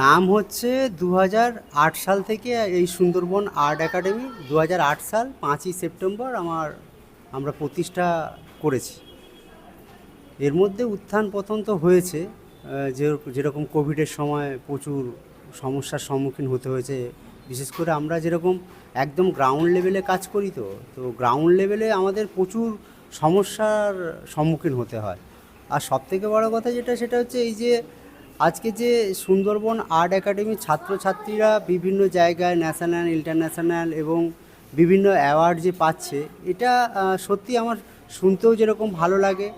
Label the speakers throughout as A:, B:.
A: নাম হচ্ছে দু সাল থেকে এই সুন্দরবন আর্ট একাডেমি। দু সাল, পাঁচই সেপ্টেম্বর আমার, আমরা প্রতিষ্ঠা করেছি। এর মধ্যে উত্থান পতন তো হয়েছে যে, যেরকম কোভিডের সময় প্রচুর সমস্যার সম্মুখীন হতে হয়েছে। বিশেষ করে আমরা যেরকম একদম গ্রাউন্ড লেভেলে কাজ করি তো তো গ্রাউন্ড লেভেলে আমাদের প্রচুর সমস্যার সম্মুখীন হতে হয়। আর সবথেকে বড় কথা যেটা, সেটা হচ্ছে এই যে আজকে যে সুন্দরবন আর্ট একাডেমির ছাত্রছাত্রীরা বিভিন্ন জায়গায় ন্যাশনাল, ইন্টারন্যাশনাল এবং বিভিন্ন অ্যাওয়ার্ড যে পাচ্ছে, এটা সত্যি আমার শুনতেও যেরকম ভালো লাগে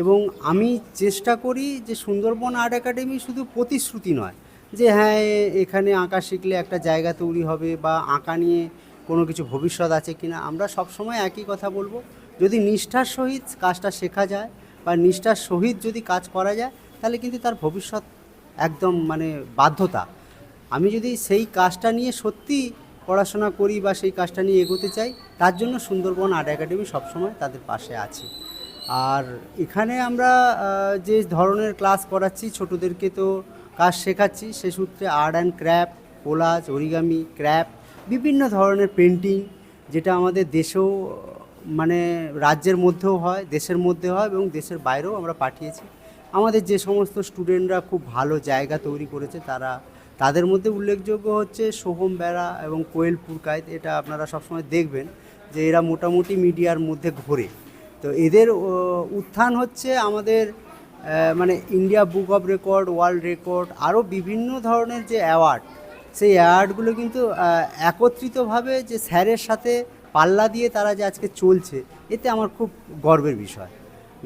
A: এবং আমি চেষ্টা করি যে সুন্দরবন আর্ট একাডেমি শুধু প্রতিশ্রুতি নয় যে হ্যাঁ এখানে আঁকা শিখলে একটা জায়গা তৈরি হবে বা আঁকা নিয়ে কোনো কিছু ভবিষ্যৎ আছে কিনা, আমরা সবসময় একই কথা বলব। যদি নিষ্ঠার সহিত কাজটা শেখা যায় বা নিষ্ঠার সহিত যদি কাজ করা যায়, তাহলে কিন্তু তার ভবিষ্যৎ একদম মানে বাধ্যতা। আমি যদি সেই কাজটা নিয়ে সত্যি পড়াশোনা করি বা সেই কাজটা নিয়ে এগোতে চাই, তার জন্য সুন্দরবন আর্ট একাডেমি সবসময় তাদের পাশে আছে। আর এখানে আমরা যে ধরনের ক্লাস করাচ্ছি, ছোটদেরকে তো কাজ শেখাচ্ছি, সে সূত্রে art and craft collage origami crap বিভিন্ন ধরনের পেন্টিং যেটা আমাদের দেশেও মানে রাজ্যের মধ্যেও হয়, দেশের মধ্যে হয় এবং দেশের বাইরেও আমরা পাঠিয়েছি। আমাদের যে সমস্ত স্টুডেন্টরা খুব ভালো জায়গা তৈরি করেছে, তারা, তাদের মধ্যে উল্লেখযোগ্য হচ্ছে সোহম বেড়া এবং কোয়েল পুরকায়েত, এটা আপনারা সবসময় দেখবেন যে এরা মোটামুটি মিডিয়ার মধ্যে ঘোরে। তো এদের উত্থান হচ্ছে আমাদের মানে India book of record, world record, আরও বিভিন্ন ধরনের যে অ্যাওয়ার্ড, সেই অ্যাওয়ার্ডগুলো কিন্তু একত্রিতভাবে যে স্যারের সাথে পাল্লা দিয়ে তারা যে আজকে চলছে, এতে আমার খুব গর্বের বিষয়।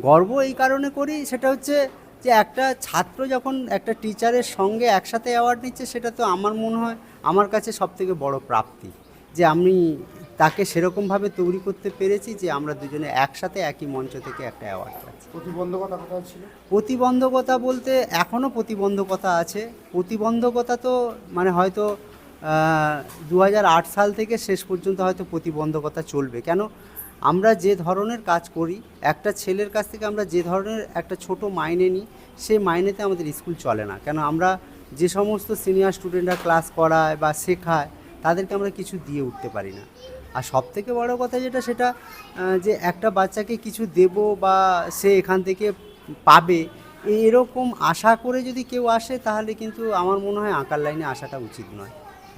A: গর্ব এই কারণে করি সেটা হচ্ছে যে একটা ছাত্র যখন একটা টিচারের সঙ্গে একসাথে অ্যাওয়ার্ড নিচ্ছে সেটা তো আমার মনে হয় আমার কাছে সবথেকে বড় প্রাপ্তি। যে আমি তাকে সেরকমভাবে তৈরি করতে পেরেছি যে আমরা দুজনে একসাথে একই মঞ্চ থেকে একটা অ্যাওয়ার্ড পাচ্ছি।
B: প্রতিবন্ধকতা কোথায় ছিল?
A: প্রতিবন্ধকতা বলতে এখনও প্রতিবন্ধকতা আছে। প্রতিবন্ধকতা তো মানে হয়তো দু হাজার আট সাল থেকে শেষ পর্যন্ত হয়তো প্রতিবন্ধকতা চলবে। কেন? আমরা যে ধরনের কাজ করি, একটা ছেলের কাছ থেকে আমরা যে ধরনের একটা ছোট মাইনে নিই, সেই মাইনেতে আমাদের স্কুল চলে না। কেন আমরা যে সমস্ত সিনিয়র স্টুডেন্টরা ক্লাস করায় বা শেখায়, তাদেরকে আমরা কিছু দিয়ে উঠতে পারি না। আর সব থেকে বড় কথা যেটা, সেটা যে একটা বাচ্চাকে কিছু দেব বা সে এখান থেকে পাবে, এরকম আশা করে যদি কেউ আসে, তাহলে কিন্তু আমার মনে হয় আঁকার লাইনে আসাটা উচিত নয়।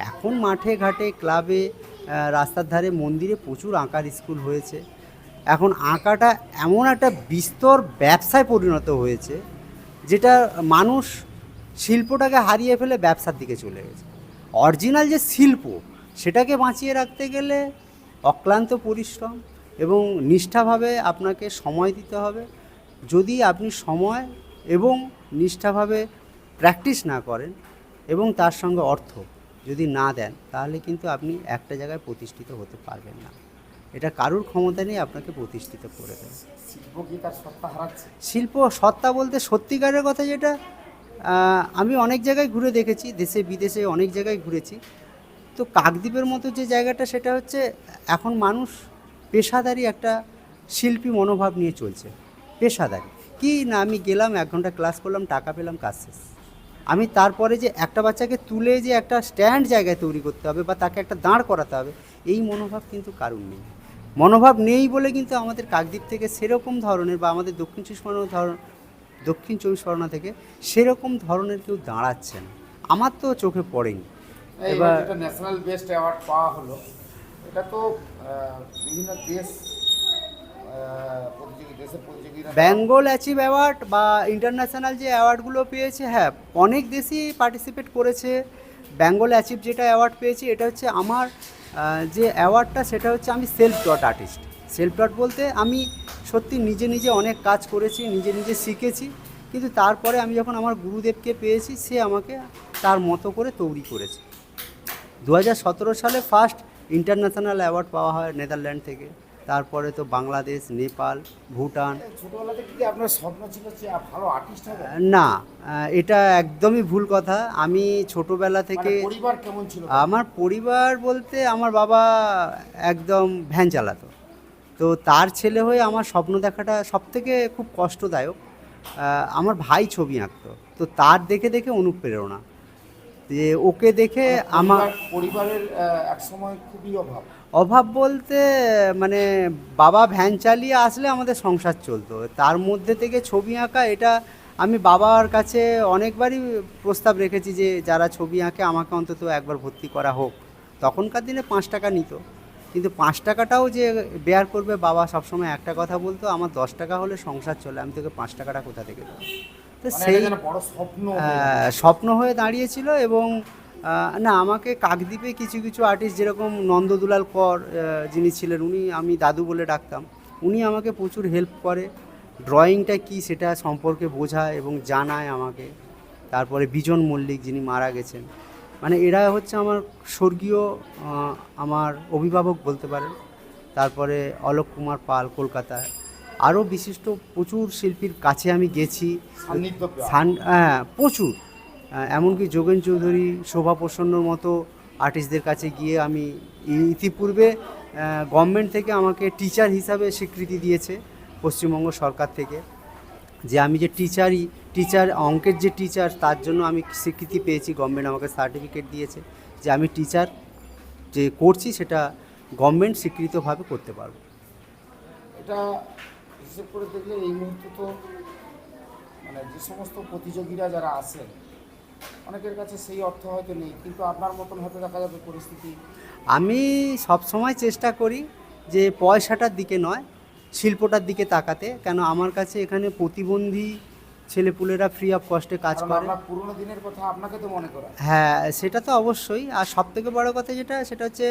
A: এখন মাঠে ঘাটে, ক্লাবে রাস্তার ধারে মন্দিরে প্রচুর আঁকার স্কুল হয়েছে। এখন আঁকাটা এমন একটা বিস্তর ব্যবসায় পরিণত হয়েছে, যেটা মানুষ শিল্পটাকে হারিয়ে ফেলে ব্যবসার দিকে চলে গেছে। অরিজিনাল যে শিল্প, সেটাকে বাঁচিয়ে রাখতে গেলে অক্লান্ত পরিশ্রম এবং নিষ্ঠাভাবে আপনাকে সময় দিতে হবে। যদি আপনি সময় এবং নিষ্ঠাভাবে প্র্যাকটিস না করেন এবং তার সঙ্গে অর্থ যদি না দেন তাহলে কিন্তু আপনি একটা জায়গায় প্রতিষ্ঠিত হতে পারবেন না। এটা কারুর ক্ষমতা নেই আপনাকে প্রতিষ্ঠিত করে দেবে।
B: শিল্প সত্তা
A: বলতে সত্যিকারের কথা যেটা আমি অনেক জায়গায় ঘুরে দেখেছি দেশে বিদেশে অনেক জায়গায় ঘুরেছি। তো কাকদ্বীপের মতো যে জায়গাটা সেটা হচ্ছে এখন মানুষ পেশাদারি একটা শিল্পী মনোভাব নিয়ে চলছে। পেশাদারি। কি না আমি গেলাম এক ঘণ্টা ক্লাস করলাম টাকা পেলাম কাজ শেষ। আমি তারপরে যে একটা বাচ্চাকে তুলে যে একটা স্ট্যান্ড জায়গায় তৈরি করতে হবে বা তাকে একটা দাঁড় করাতে হবে এই মনোভাব কিন্তু কারণ নেই। মনোভাব নেই বলে কিন্তু আমাদের কাকদ্বীপ থেকে সেরকম ধরনের বা আমাদের দক্ষিণ চব্বিশ পরগনা ধরন দক্ষিণ চব্বিশ পরগনা থেকে সেরকম ধরনের কেউ দাঁড়াচ্ছে না। আমার তো চোখে পড়েনি।
B: এবার
A: এবার
B: ন্যাশনাল বেস্ট অ্যাওয়ার্ড পাওয়া হলো। এটা তো বিভিন্ন দেশ আহ, প্রতিযোগী দেশের প্রতিযোগীরা
A: বেঙ্গল অ্যাচিভ অ্যাওয়ার্ড বা ইন্টারন্যাশনাল যে অ্যাওয়ার্ডগুলো পেয়েছে হ্যাঁ অনেক দেশই পার্টিসিপেট করেছে। বেঙ্গল অ্যাচিভ যেটা অ্যাওয়ার্ড পেয়েছি, এটা হচ্ছে আমার যে অ্যাওয়ার্ডটা, সেটা হচ্ছে আমি self dot artist self dot বলতে আমি সত্যি নিজে নিজে অনেক কাজ করেছি, নিজে নিজে শিখেছি, কিন্তু তারপরে আমি যখন আমার গুরুদেবকে পেয়েছি, সে আমাকে তার মতো করে তৈরি করেছে। দু হাজার সতেরো সালে ফার্স্ট ইন্টারন্যাশনাল অ্যাওয়ার্ড পাওয়া হয় নেদারল্যান্ড থেকে। তারপরে তো বাংলাদেশ নেপাল ভুটান।
B: ছোটবেলা থেকে কি আপনার স্বপ্ন ছিল যে ভালো আর্টিস্ট হবে?
A: না এটা একদমই ভুল কথা। আমি ছোটবেলা থেকে
B: মানে পরিবার কেমন ছিল?
A: আমার পরিবার বলতে আমার বাবা একদম ভ্যান চালাতো। তো তার ছেলে হয়ে আমার স্বপ্ন দেখাটা সব থেকে খুব কষ্টদায়ক। আমার ভাই ছবি আঁকতো। তো তার দেখে দেখে অনুপ্রেরণা। যে ওকে দেখে আমার
B: পরিবারের এক সময় খুবই অভাব।
A: অভাব বলতে মানে বাবা ভ্যান চালিয়ে আসলে আমাদের সংসার চলতো। তার মধ্যে থেকে ছবি আঁকা এটা আমি বাবার কাছে অনেকবারই প্রস্তাব রেখেছি যে যারা ছবি আঁকে আমাকে অন্তত একবার ভর্তি করা হোক। তখনকার দিনে পাঁচ টাকা নিত। কিন্তু পাঁচ টাকাটাও যে বেয়ার করবে বাবা সবসময় একটা কথা বলতো আমার দশ টাকা হলে সংসার চলে আমি তোকে পাঁচ টাকাটা কোথা থেকে দেবো? তো
B: মানে
A: সেই
B: স্বপ্ন হয়ে
A: স্বপ্ন হয়ে দাঁড়িয়েছিল এবং না আমাকে কাকদ্বীপে কিছু কিছু আর্টিস্ট যেরকম নন্দদুলাল কর যিনি ছিলেন উনি আমি দাদু বলে ডাকতাম উনি আমাকে প্রচুর হেল্প করে। ড্রয়িংটা কি সেটা সম্পর্কে বোঝায় এবং জানায় আমাকে। তারপরে বিজন মল্লিক যিনি মারা গেছেন। মানে এরা হচ্ছে আমার স্বর্গীয় আমার অভিভাবক বলতে পারেন। তারপরে অলোক কুমার পাল কলকাতায়। আরও বিশিষ্ট প্রচুর শিল্পীর কাছে আমি গেছি। হ্যাঁ প্রচুর। এমনকি যোগেন চৌধুরী, শোভা প্রসন্নর মতো আর্টিস্টদের কাছে গিয়ে আমি ইতিপূর্বে গভর্নমেন্ট থেকে আমাকে টিচার হিসাবে স্বীকৃতি দিয়েছে পশ্চিমবঙ্গ সরকার থেকে। যে আমি যে টিচারই টিচার অঙ্কের যে টিচার তার জন্য আমি স্বীকৃতি পেয়েছি। গভর্নমেন্ট আমাকে সার্টিফিকেট দিয়েছে যে আমি টিচার যে করছি সেটা গভর্নমেন্ট স্বীকৃতভাবে করতে পারব।
B: এটা হিসেব করে দেখলে এই মুহূর্তে তো মানে যে সমস্ত প্রতিযোগীরা যারা আছেন অনেকের কাছে সেই অর্থ হয়তো নেই কিন্তু আপনার মতন হয়তো দেখা যাবে পরিস্থিতি।
A: আমি সব সময় চেষ্টা করি যে পয়সাটার দিকে নয় শিল্পটার দিকে তাকাতে। কেন আমার কাছে এখানে প্রতিবন্ধী ছেলেপুলেরা ফ্রি অফ কস্টে কাজ করে।
B: পুরোনো দিনের কথা আপনাকে তো মনে করা
A: হ্যাঁ সেটা তো অবশ্যই। আর সব থেকে বড় কথা যেটা সেটা হচ্ছে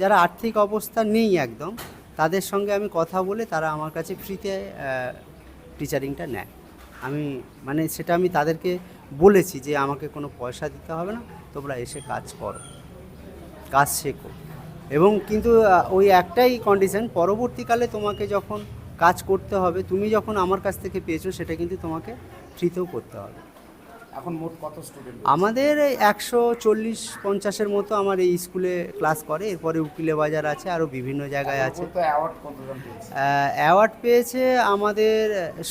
A: যারা আর্থিক অবস্থা নেই একদম তাদের সঙ্গে আমি কথা বলে তারা আমার কাছে ফ্রিতে টিচারিংটা নেয়। আমি মানে সেটা আমি তাদেরকে বলেছি যে আমাকে কোনো পয়সা দিতে হবে না তোমরা এসে কাজ করো। কাজ শেখো। এবং কিন্তু ওই একটাই কন্ডিশন পরবর্তীকালে তোমাকে যখন কাজ করতে হবে তুমি যখন আমার কাছ থেকে পেয়েছ সেটা কিন্তু তোমাকে ফ্রিতেও করতে হবে।
B: এখন মোট কত স্টুডেন্ট
A: আমাদের একশো চল্লিশ পঞ্চাশের মতো আমার এই স্কুলে ক্লাস করে এরপরে উকিলে বাজার আছে আরও বিভিন্ন জায়গায় আছে।
B: অ্যাওয়ার্ড পেয়েছে?
A: আমাদের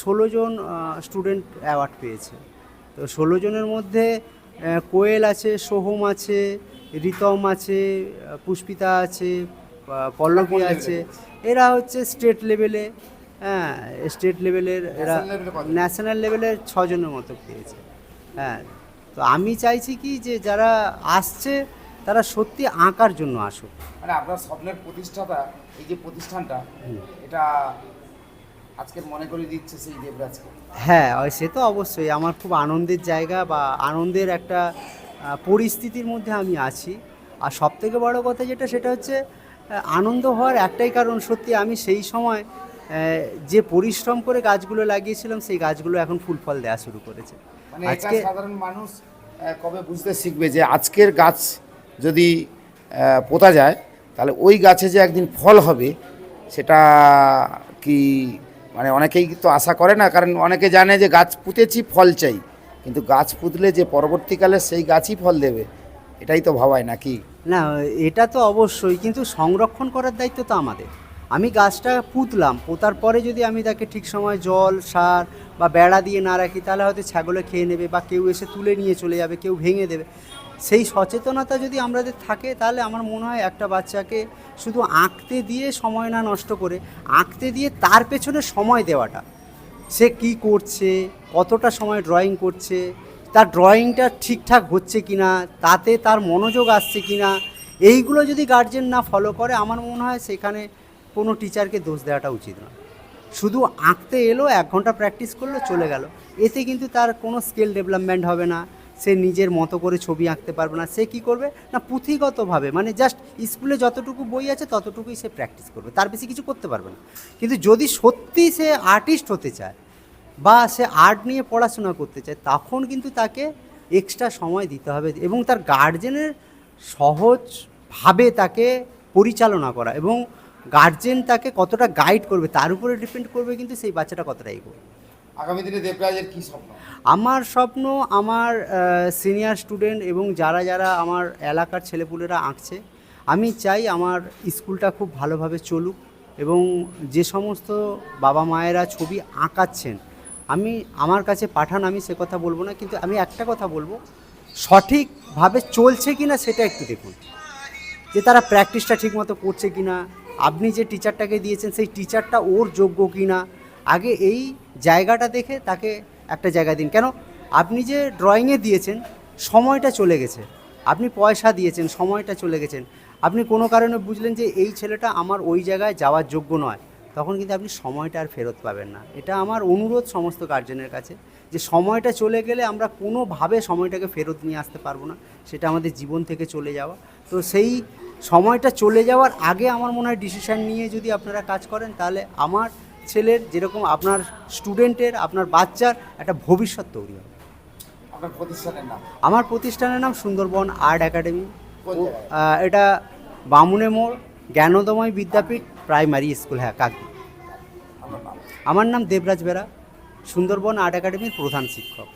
A: ষোলো জন স্টুডেন্ট অ্যাওয়ার্ড পেয়েছে। তো ষোলো জনের মধ্যে কোয়েল আছে সোহম আছে রিতম আছে পুষ্পিতা আছে পল্লবী আছে। এরা? হচ্ছে স্টেট লেভেলে হ্যাঁ স্টেট লেভেলের এরা? ন্যাশনাল লেভেলের ছজনের মতো পেয়েছে। হ্যাঁ তো আমি চাইছি কি যে যারা আসছে তারা সত্যি আঁকার জন্য আসুক।
B: মানে আপনার স্বপ্নের প্রতিষ্ঠাতা এই যে প্রতিষ্ঠানটা এটা আজকের মনে করে দিচ্ছে সেই দেবরাজকে?
A: হ্যাঁ ওই সে তো অবশ্যই। আমার খুব আনন্দের জায়গা বা আনন্দের একটা পরিস্থিতির মধ্যে আমি আছি। আর সব থেকে বড় কথা যেটা সেটা হচ্ছে আনন্দ হওয়ার একটাই কারণ সত্যি আমি সেই সময় যে পরিশ্রম করে গাছগুলো লাগিয়েছিলাম সেই গাছগুলো এখন ফুল ফল দেওয়া শুরু করেছে।
B: মানে
A: আজকে
B: সাধারণ মানুষ কবে বুঝতে শিখবে যে আজকের গাছ যদি পোতা যায় তাহলে ওই গাছে যে একদিন ফল হবে সেটা কি মানে অনেকেই তো আশা করে না, কারণ অনেকে জানে যে গাছ পুঁতেছি, ফল চাই। কিন্তু গাছ পুঁতলে যে পরবর্তীকালে সেই গাছই ফল দেবে, এটাই তো ভাবায় নাকি?
A: না, এটা তো অবশ্যই, কিন্তু সংরক্ষণ করার দায়িত্ব তো আমাদের। আমি গাছটা পুঁতলাম, পোতার পরে যদি আমি তাকে ঠিক সময় জল, সার বা বেড়া দিয়ে না রাখি, তাহলে হয়তো ছাগলে খেয়ে নেবে বা কেউ এসে তুলে নিয়ে চলে যাবে, কেউ ভেঙে দেবে। সেই সচেতনতা যদি আমাদের থাকে, তাহলে আমার মনে হয় একটা বাচ্চাকে শুধু আঁকতে দিয়ে সময় না নষ্ট করে, আঁকতে দিয়ে তার পেছনে সময় দেওয়াটা। সে কি করছে, কতটা সময় ড্রয়িং করছে, তার ড্রয়িংটা ঠিকঠাক হচ্ছে কি না তাতে তার মনোযোগ আসছে কি না এইগুলো যদি গার্জেন না ফলো করে, আমার মনে হয় সেখানে কোনো টিচারকে দোষ দেওয়াটা উচিত নয়। শুধু আঁকতে এলো, এক ঘণ্টা প্র্যাকটিস করল, চলে গেল। এতে কিন্তু তার কোনো স্কিল ডেভেলপমেন্ট হবে না। সে নিজের মতো করে ছবি আঁকতে পারবে না। সে কি করবে? না, পুঁথিগতভাবে মানে জাস্ট স্কুলে যতটুকু বই আছে ততটুকুই সে প্র্যাকটিস করবে। তার বেশি কিছু করতে পারবে না। কিন্তু যদি সত্যি সে আর্টিস্ট হতে চায় বা সে আর্ট নিয়ে পড়াশোনা করতে চায়, তখন কিন্তু তাকে এক্সট্রা সময় দিতে হবে এবং তার গার্জেনের সহজভাবে তাকে পরিচালনা করা এবং গার্জেন তাকে কতটা গাইড করবে, তার উপরে ডিপেন্ড করবে কিন্তু সেই বাচ্চাটা কতটা এগোবে।
B: আগামী দিনে দেবরাজের কি স্বপ্ন?
A: আমার স্বপ্ন আমার সিনিয়র স্টুডেন্ট এবং যারা যারা আমার এলাকার ছেলেপুলেরা আঁকছে, আমি চাই আমার স্কুলটা খুব ভালোভাবে চলুক এবং যে সমস্ত বাবা মায়েরা ছবি আঁকাচ্ছেন, আমি, আমার কাছে পাঠান, আমি সে কথা বলব না, কিন্তু আমি একটা কথা বলব, সঠিকভাবে চলছে কি না সেটা একটু দেখুন। যে তারা প্র্যাকটিসটা ঠিকমতো করছে কি না আপনি যে টিচারটাকে দিয়েছেন, সেই টিচারটা ওর যোগ্য কি না আগে এই জায়গাটা দেখে তাকে একটা জায়গা দিন। কেন? আপনি যে ড্রয়িংয়ে দিয়েছেন, সময়টা চলে গেছে। আপনি পয়সা দিয়েছেন, সময়টা চলে গেছেন। আপনি কোনো কারণে বুঝলেন যে এই ছেলেটা আমার ওই জায়গায় যাওয়ার যোগ্য নয়। তখন কিন্তু আপনি সময়টা আর ফেরত পাবেন না। এটা আমার অনুরোধ সমস্ত গার্জেনের কাছে যে সময়টা চলে গেলে আমরা কোনোভাবে সময়টাকে ফেরত নিয়ে আসতে পারব না। সেটা আমাদের জীবন থেকে চলে যাওয়া। তো সেই সময়টা চলে যাওয়ার আগে আমার মনে হয় ডিসিশন নিয়ে যদি আপনারা কাজ করেন, তাহলে আমার ছেলের যেরকম আপনার স্টুডেন্টের আপনার বাচ্চার একটা ভবিষ্যৎ তৈরি হবে।
B: আপনার প্রতিষ্ঠানের নাম?
A: আমার প্রতিষ্ঠানের নাম সুন্দরবন আর্ট একাডেমি এটা বামুনে মোড় জ্ঞানোদময় বিদ্যাপীঠ প্রাইমারি স্কুল হ্যাঁ কাকি আমার নাম দেবরাজ বেরা। সুন্দরবন আর্ট একাডেমির প্রধান শিক্ষক।